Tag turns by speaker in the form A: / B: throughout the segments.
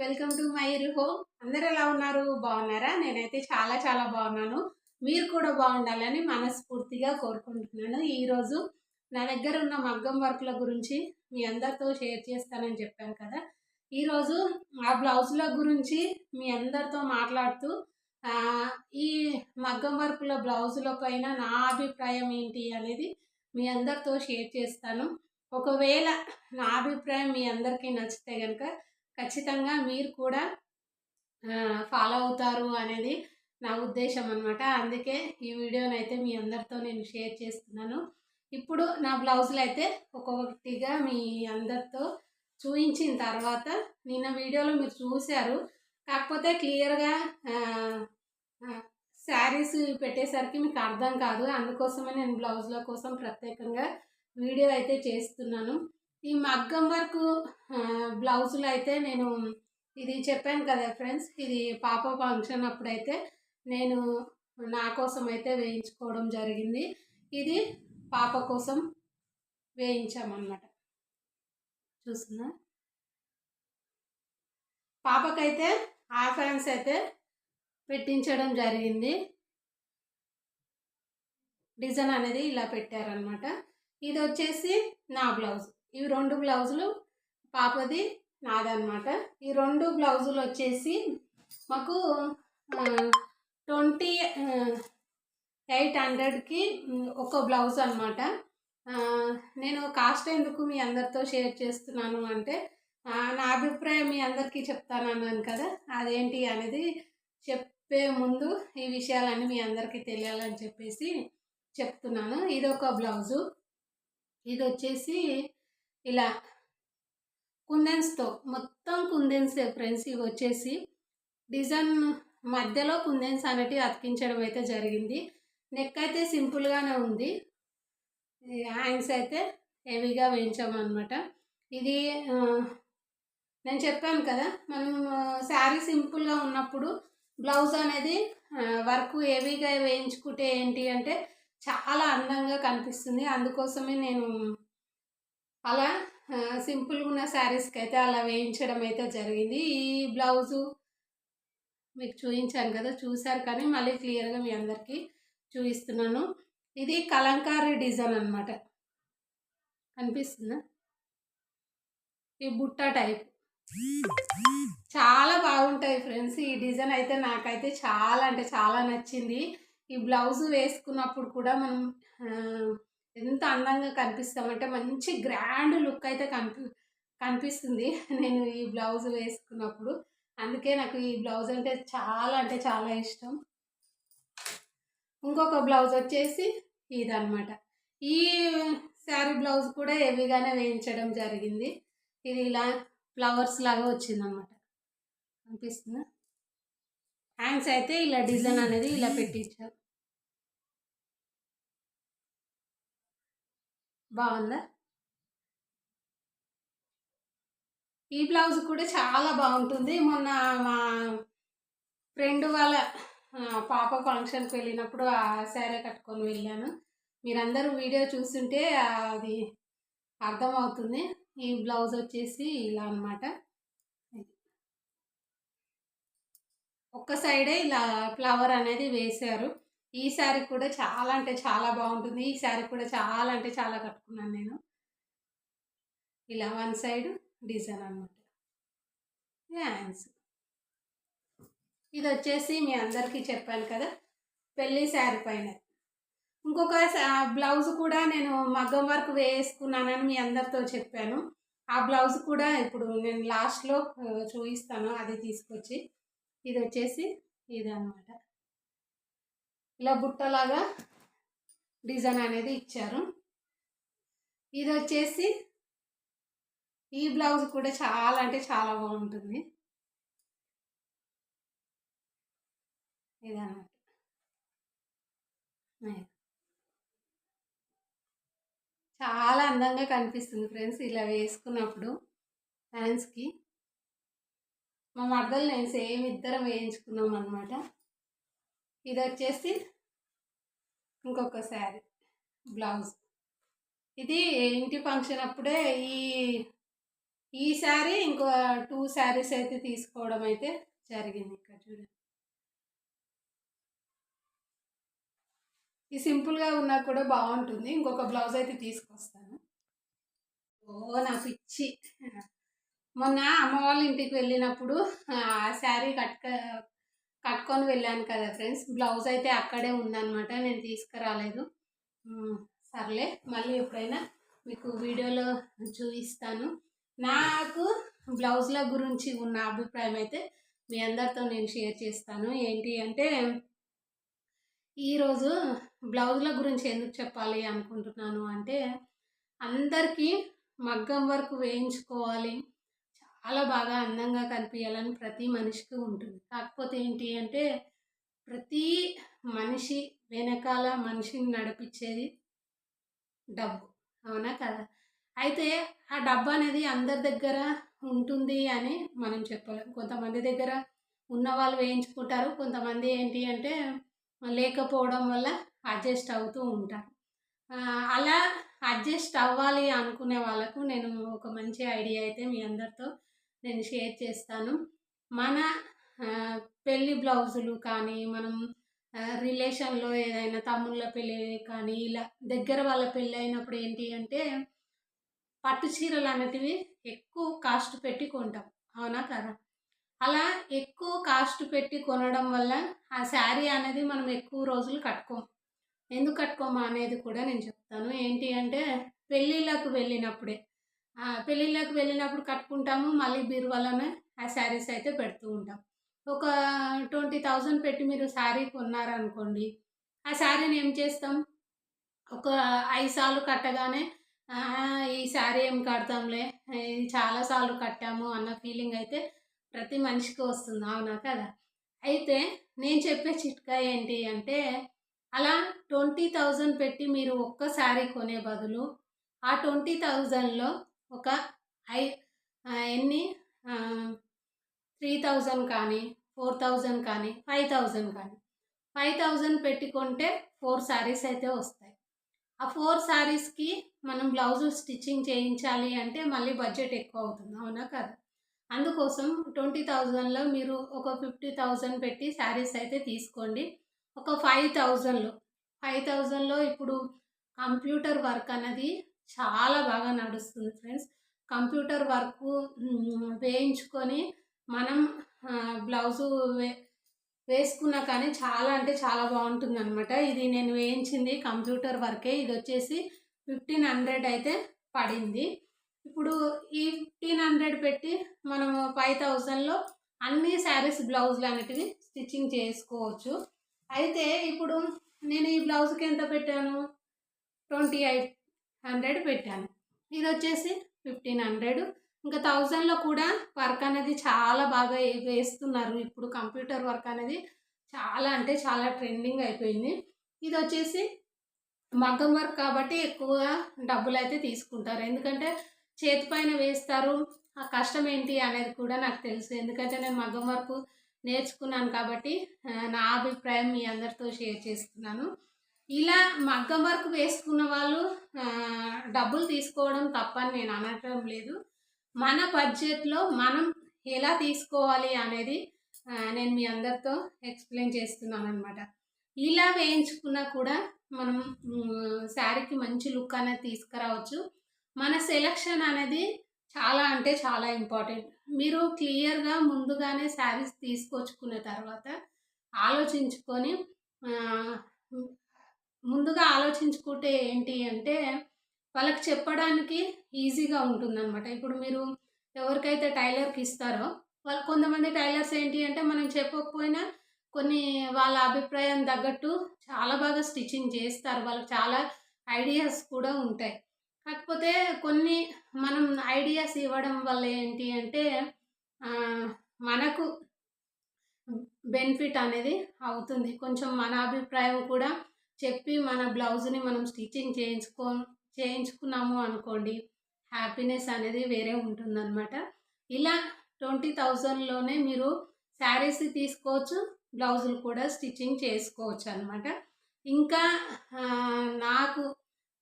A: Welcome to my home. అందరు ఎలా ఉన్నారు? బాగున్నారా? నేనైతే చాలా చాలా బాగున్నాను. మీరు కూడా బాగుండాలని మనస్ఫూర్తిగా కోరుకుంటున్నాను. ఈరోజు నా దగ్గర ఉన్న మగ్గం వర్క్ల గురించి మీ అందరితో షేర్ చేస్తానని చెప్పాను కదా. ఈరోజు ఆ బ్లౌజుల గురించి మీ అందరితో మాట్లాడుతూ ఈ మగ్గం వర్క్ల బ్లౌజుల పైన నా అభిప్రాయం ఏంటి అనేది మీ అందరితో షేర్ చేస్తాను. ఒకవేళ నా అభిప్రాయం మీ అందరికీ నచ్చితే కనుక ఖచ్చితంగా మీరు కూడా ఫాలో అవుతారు అనేది నా ఉద్దేశం అనమాట అందుకే ఈ వీడియోని అయితే మీ అందరితో నేను షేర్ చేస్తున్నాను. ఇప్పుడు నా బ్లౌజులు అయితే ఒక్కొక్కటిగా మీ అందరితో చూపించిన తర్వాత నిన్న వీడియోలో మీరు చూశారు. కాకపోతే క్లియర్గా శారీస్ పెట్టేసరికి మీకు అర్థం కాదు. అందుకోసమే నేను బ్లౌజుల కోసం ప్రత్యేకంగా వీడియో అయితే చేస్తున్నాను. ఈ మగ్గం వర్క్ బ్లౌజులు అయితే నేను ఇది చెప్పాను కదా ఫ్రెండ్స్ ఇది పాప ఫంక్షన్ అప్పుడైతే నేను నా కోసం అయితే వేయించుకోవడం జరిగింది. ఇది పాప కోసం వేయించామన్నమాట. చూస్తున్నా. పాపకైతే హాఫ్ హ్యాండ్స్ అయితే పెట్టించడం జరిగింది. డిజైన్ అనేది ఇలా పెట్టారనమాట ఇది వచ్చేసి నా బ్లౌజ్. ఇవి రెండు బ్లౌజులు పాపది నాదనమాట ఈ రెండు బ్లౌజులు వచ్చేసి మాకు ట్వంటీ ఎయిట్ హండ్రెడ్కి ఒక బ్లౌజ్ అనమాట నేను కాస్ట్ ఎందుకు మీ అందరితో షేర్ చేస్తున్నాను అంటే నా అభిప్రాయం మీ అందరికీ చెప్తాను అన్నాను కదా అదేంటి అనేది చెప్పే ముందు ఈ విషయాలన్నీ మీ అందరికీ తెలియాలని చెప్పేసి చెప్తున్నాను. ఇది ఒక బ్లౌజు. ఇది వచ్చేసి ఇలా కుందెన్స్తో మొత్తం కుందెన్సే ఫ్రెండ్స్ ఇవి వచ్చేసి డిజైన్ మధ్యలో కుందెన్స్ అనేటివి అతికించడం అయితే జరిగింది. నెక్ అయితే సింపుల్గానే ఉంది. హ్యాండ్స్ అయితే హెవీగా వేయించామన్నమాట. ఇది నేను చెప్పాను కదా మనం శారీ సింపుల్గా ఉన్నప్పుడు బ్లౌజ్ అనేది వర్క్ హెవీగా వేయించుకుంటే ఏంటి అంటే చాలా అందంగా కనిపిస్తుంది. అందుకోసమే నేను అలా సింపుల్గా ఉన్న శారీస్కి అయితే అలా వేయించడం అయితే జరిగింది. ఈ బ్లౌజు మీకు చూపించాను కదా చూశారు కానీ మళ్ళీ క్లియర్గా మీ అందరికీ చూపిస్తున్నాను. ఇది కలంకారీ డిజైన్ అనమాట కనిపిస్తుందా? ఈ బుట్ట టైప్. చాలా బాగుంటాయి ఫ్రెండ్స్ ఈ డిజైన్ అయితే నాకైతే చాలా అంటే చాలా నచ్చింది. ఈ బ్లౌజ్ వేసుకున్నప్పుడు కూడా మనం ఎంత అందంగా కనిపిస్తామంటే మంచి గ్రాండ్ లుక్ అయితే కనిపి కనిపిస్తుంది. నేను ఈ బ్లౌజ్ వేసుకున్నప్పుడు. అందుకే నాకు ఈ బ్లౌజ్ అంటే చాలా అంటే చాలా ఇష్టం. ఇంకొక బ్లౌజ్ వచ్చేసి ఇదనమాట ఈ శారీ బ్లౌజ్ కూడా హెవీగానే వేయించడం జరిగింది. ఇది ఇలా ఫ్లవర్స్ లాగా వచ్చిందనమాట అనిపిస్తుందా హ్యాంగ్స్ అయితే ఇలా డిజైన్ అనేది ఇలా పెట్టించారు. బాగుందా? ఈ బ్లౌజ్ కూడా చాలా బాగుంటుంది. మొన్న మా ఫ్రెండ్ వాళ్ళ పాప ఫంక్షన్కి వెళ్ళినప్పుడు ఆ శారీ కట్టుకొని వెళ్ళాను. మీరందరూ వీడియో చూస్తుంటే అది అర్థమవుతుంది. ఈ బ్లౌజ్ వచ్చేసి ఇలా అన్నమాట. ఒక్క సైడే ఇలా ఫ్లవర్ అనేది వేశారు. ఈ శారీ కూడా చాలా అంటే చాలా బాగుంటుంది. ఈ శారీ కూడా చాలా అంటే చాలా కట్టుకున్నాను నేను. ఇలా వన్ సైడ్ డిజైన్ అనమాట హ్యాండ్స్ ఇది వచ్చేసి మీ అందరికీ చెప్పాను కదా పెళ్ళి శారీ పైన. ఇంకొక బ్లౌజ్ కూడా నేను మగ్గం వర్క్ వేసుకున్నానని మీ అందరితో చెప్పాను. ఆ బ్లౌజ్ కూడా ఇప్పుడు నేను లాస్ట్లో చూపిస్తాను అది తీసుకొచ్చి. ఇది వచ్చేసి ఇది అనమాట ఇలా బుట్టలాగా డిజైన్ అనేది ఇచ్చారు. ఇది వచ్చేసి ఈ బ్లౌజ్ కూడా చాలా అంటే చాలా బాగుంటుంది. ఇదన్నమాట. చాలా అందంగా కనిపిస్తుంది ఫ్రెండ్స్ ఇలా వేసుకున్నప్పుడు హ్యాండ్స్కి మా మర్దలు నేను సేమ్ ఇద్దరం వేయించుకున్నాం అనమాట ఇది వచ్చేసి ఇంకొక శారీ బ్లౌజ్. ఇది ఇంటి ఫంక్షన్ అప్పుడే ఈ ఈ శారీ ఇంకో టూ శారీస్ అయితే తీసుకోవడం అయితే జరిగింది ఇక్కడ చూడండి. ఈ సింపుల్గా ఉన్నా కూడా బాగుంటుంది. ఇంకొక బ్లౌజ్ అయితే తీసుకొస్తాను. ఓ నా పిచ్చి. మొన్న అమ్మ వాళ్ళ ఇంటికి వెళ్ళినప్పుడు ఆ శారీ కట్ కట్టుకొని వెళ్ళాను కదా ఫ్రెండ్స్. బ్లౌజ్ అయితే అక్కడే ఉందనమాట నేను తీసుకురాలేదు. సర్లే మళ్ళీ ఎప్పుడైనా మీకు వీడియోలో చూపిస్తాను. నాకు బ్లౌజ్ల గురించి ఉన్న అభిప్రాయం అయితే మీ అందరితో నేను షేర్ చేస్తాను. ఏంటి అంటే ఈరోజు బ్లౌజ్ల గురించి ఎందుకు చెప్పాలి అనుకుంటున్నాను అంటే అందరికీ మగ్గం వర్క్ వేయించుకోవాలి. చాలా బాగా అందంగా కనిపించాలని ప్రతి మనిషికి ఉంటుంది. కాకపోతే ఏంటి అంటే ప్రతి మనిషి వెనకాల మనిషిని నడిపించేది డబ్బు. అవునా కదా? అయితే ఆ డబ్బు అనేది అందరి దగ్గర ఉంటుంది అని మనం చెప్పలేం. కొంతమంది దగ్గర ఉన్న వాళ్ళు వేయించుకుంటారు. కొంతమంది ఏంటి అంటే లేకపోవడం వల్ల అడ్జస్ట్ అవుతూ ఉంటారు. అలా అడ్జస్ట్ అవ్వాలి అనుకునే వాళ్ళకు నేను ఒక మంచి ఐడియా అయితే మీ అందరితో నేను షేర్ చేస్తాను. మన పెళ్ళి పెళ్ళి బ్లౌజులు కానీ మనం రిలేషన్లో ఏదైనా తమ్ముళ్ళ పెళ్ళి కానీ ఇలా దగ్గర వాళ్ళ పెళ్ళి అయినప్పుడు ఏంటి అంటే పట్టు చీరలు అనేటివి ఎక్కువ కాస్ట్ పెట్టి కొంటాం. అవునా కదా? అలా ఎక్కువ కాస్ట్ పెట్టి కొనడం వల్ల ఆ శారీ అనేది మనం ఎక్కువ రోజులు కట్టుకోం. ఎందుకు కట్టుకోమా అనేది కూడా నేను చెప్తాను. ఏంటి అంటే పెళ్ళిళ్ళకు వెళ్ళినప్పుడే పెళ్ళిళ్ళకు వెళ్ళినప్పుడు కట్టుకుంటాము మళ్ళీ బీరువాలోనే ఆ శారీస్ అయితే పెడుతూ ఉంటాం. ఒక ట్వంటీ థౌజండ్ పెట్టి మీరు శారీ కొన్నారనుకోండి ఆ శారీని ఏం చేస్తాం? ఒక ఐదు సార్లు కట్టగానే ఈ శారీ ఏం కడతాంలే ఇది చాలాసార్లు కట్టాము అన్న ఫీలింగ్ అయితే ప్రతి మనిషికి వస్తుంది అవునా కదా? అయితే నేను చెప్పే చిట్కా ఏంటి అంటే అలా ట్వంటీ థౌజండ్ పెట్టి మీరు ఒక్క శారీ కొనే బదులు ఆ ట్వంటీ థౌజండ్లో ఒక ఐ ఎన్ని? త్రీ థౌజండ్ కానీ ఫోర్ థౌజండ్ కానీ ఫైవ్ థౌజండ్ కానీ. ఫైవ్ థౌజండ్ పెట్టుకుంటే ఫోర్ శారీస్ అయితే వస్తాయి. ఆ ఫోర్ శారీస్కి మనం బ్లౌజ్ స్టిచ్చింగ్ చేయించాలి అంటే మళ్ళీ బడ్జెట్ ఎక్కువ అవుతుంది. అవునా కదా? అందుకోసం ట్వంటీ థౌజండ్లో మీరు ఒక ఫిఫ్టీ థౌజండ్ పెట్టి శారీస్ అయితే తీసుకోండి. ఒక ఫైవ్ థౌజండ్లో ఫైవ్ థౌజండ్లో ఇప్పుడు కంప్యూటర్ వర్క్ అనేది చాలా బాగా నడుస్తుంది ఫ్రెండ్స్. కంప్యూటర్ వర్క్ వేయించుకొని మనం బ్లౌజు వే వేసుకున్నా కానీ చాలా అంటే చాలా బాగుంటుంది అనమాట ఇది నేను వేయించింది కంప్యూటర్ వర్కే. ఇది వచ్చేసి ఫిఫ్టీన్ హండ్రెడ్ అయితే పడింది. ఇప్పుడు ఈ ఫిఫ్టీన్ హండ్రెడ్ పెట్టి మనము ఫైవ్ థౌజండ్లో అన్ని శారీస్ బ్లౌజులు అనేటివి స్టిచ్చింగ్ చేసుకోవచ్చు. అయితే ఇప్పుడు నేను ఈ బ్లౌజ్కి ఎంత పెట్టాను? ట్వంటీ ఎయిట్ హండ్రెడ్ పెట్టాను. ఇది వచ్చేసి ఫిఫ్టీన్ హండ్రెడ్. ఇంకా థౌజండ్లో కూడా వర్క్ అనేది చాలా బాగా వేస్తున్నారు. ఇప్పుడు కంప్యూటర్ వర్క్ అనేది చాలా అంటే చాలా ట్రెండింగ్ అయిపోయింది. ఇది వచ్చేసి మగ్గం వర్క్ కాబట్టి ఎక్కువగా డబ్బులు అయితే తీసుకుంటారు. ఎందుకంటే చేతి పైన వేస్తారు. ఆ కష్టం ఏంటి అనేది కూడా నాకు తెలుసు. ఎందుకంటే నేను మగ్గం వర్క్ నేర్చుకున్నాను కాబట్టి నా అభిప్రాయం మీ అందరితో షేర్ చేస్తున్నాను. ఇలా మగ్గం వర్క్ వేసుకున్న వాళ్ళు డబ్బులు తీసుకోవడం తప్పని నేను అనటం లేదు. మన బడ్జెట్లో మనం ఎలా తీసుకోవాలి అనేది నేను మీ అందరితో ఎక్స్ప్లెయిన్ చేస్తున్నాను అనమాట ఇలా వేయించుకున్నా కూడా మనం శారీకి మంచి లుక్ అనేది తీసుకురావచ్చు. మన సెలక్షన్ అనేది చాలా అంటే చాలా ఇంపార్టెంట్ మీరు క్లియర్గా ముందుగానే శారీస్ తీసుకొచ్చుకున్న తర్వాత ఆలోచించుకొని ముందుగా ఆలోచించుకుంటే ఏంటి అంటే వాళ్ళకి చెప్పడానికి ఈజీగా ఉంటుందన్నమాట. ఇప్పుడు మీరు ఎవరికైతే టైలర్కి ఇస్తారో వాళ్ళు కొంతమంది టైలర్స్ ఏంటి అంటే మనం చెప్పకపోయినా కొన్ని వాళ్ళ అభిప్రాయం తగ్గట్టు చాలా బాగా స్టిచ్చింగ్ చేస్తారు. వాళ్ళకి చాలా ఐడియాస్ కూడా ఉంటాయి. కాకపోతే కొన్ని మనం ఐడియాస్ ఇవ్వడం వల్ల ఏంటి అంటే మనకు బెనిఫిట్ అనేది అవుతుంది. కొంచెం మన అభిప్రాయం కూడా చెప్పి మన బ్లౌజ్ని మనం స్టిచ్చింగ్ చేయించుకో చేయించుకున్నాము అనుకోండి హ్యాపీనెస్ అనేది వేరే ఉంటుందన్నమాట. ఇలా ట్వంటీ థౌజండ్లోనే మీరు శారీస్ తీసుకోవచ్చు బ్లౌజులు కూడా స్టిచ్చింగ్ చేసుకోవచ్చు అనమాట ఇంకా నాకు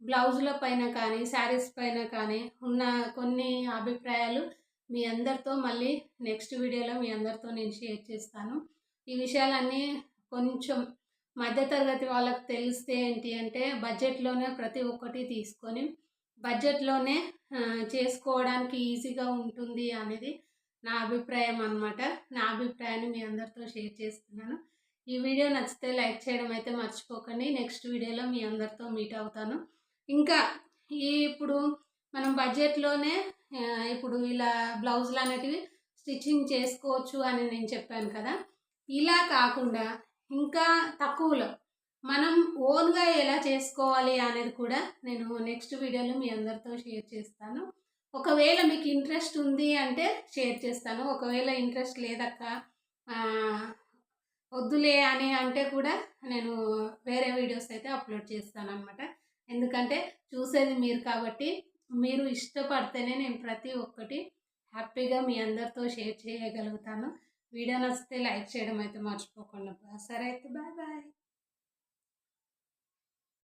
A: బ్లౌజుల పైన కానీ శారీస్ పైన కానీ ఉన్న కొన్ని అభిప్రాయాలు మీ అందరితో మళ్ళీ నెక్స్ట్ వీడియోలో మీ అందరితో నేను షేర్ చేస్తాను. ఈ విషయాలన్నీ కొంచెం మధ్యతరగతి వాళ్ళకు తెలిస్తే ఏంటి అంటే బడ్జెట్లోనే ప్రతి ఒక్కటి తీసుకొని బడ్జెట్లోనే చేసుకోవడానికి ఈజీగా ఉంటుంది అనేది నా అభిప్రాయం అనమాట నా అభిప్రాయాన్ని మీ అందరితో షేర్ చేస్తున్నాను. ఈ వీడియో నచ్చితే లైక్ చేయడం అయితే మర్చిపోకండి. నెక్స్ట్ వీడియోలో మీ అందరితో మీట్ అవుతాను. ఇంకా ఈ ఇప్పుడు మనం బడ్జెట్లోనే ఇప్పుడు ఇలా బ్లౌజులు అనేటివి స్టిచ్చింగ్ చేసుకోవచ్చు అని నేను చెప్పాను కదా. ఇలా కాకుండా ఇంకా తక్కువలో. మనం ఓన్గా ఎలా చేసుకోవాలి అనేది కూడా నేను నెక్స్ట్ వీడియోలో మీ అందరితో షేర్ చేస్తాను. ఒకవేళ మీకు ఇంట్రెస్ట్ ఉంది అంటే షేర్ చేస్తాను. ఒకవేళ ఇంట్రెస్ట్ లేదక్క వద్దులే అని అంటే కూడా నేను వేరే వీడియోస్ అయితే అప్లోడ్ చేస్తాను అనమాట ఎందుకంటే చూసేది మీరు కాబట్టి మీరు ఇష్టపడితేనే నేను ప్రతి ఒక్కటి హ్యాపీగా మీ అందరితో షేర్ చేయగలుగుతాను. వీడియో నచ్చితే లైక్ చేయడం అయితే మర్చిపోకుండా. సరే అయితే బాయ్ బాయ్.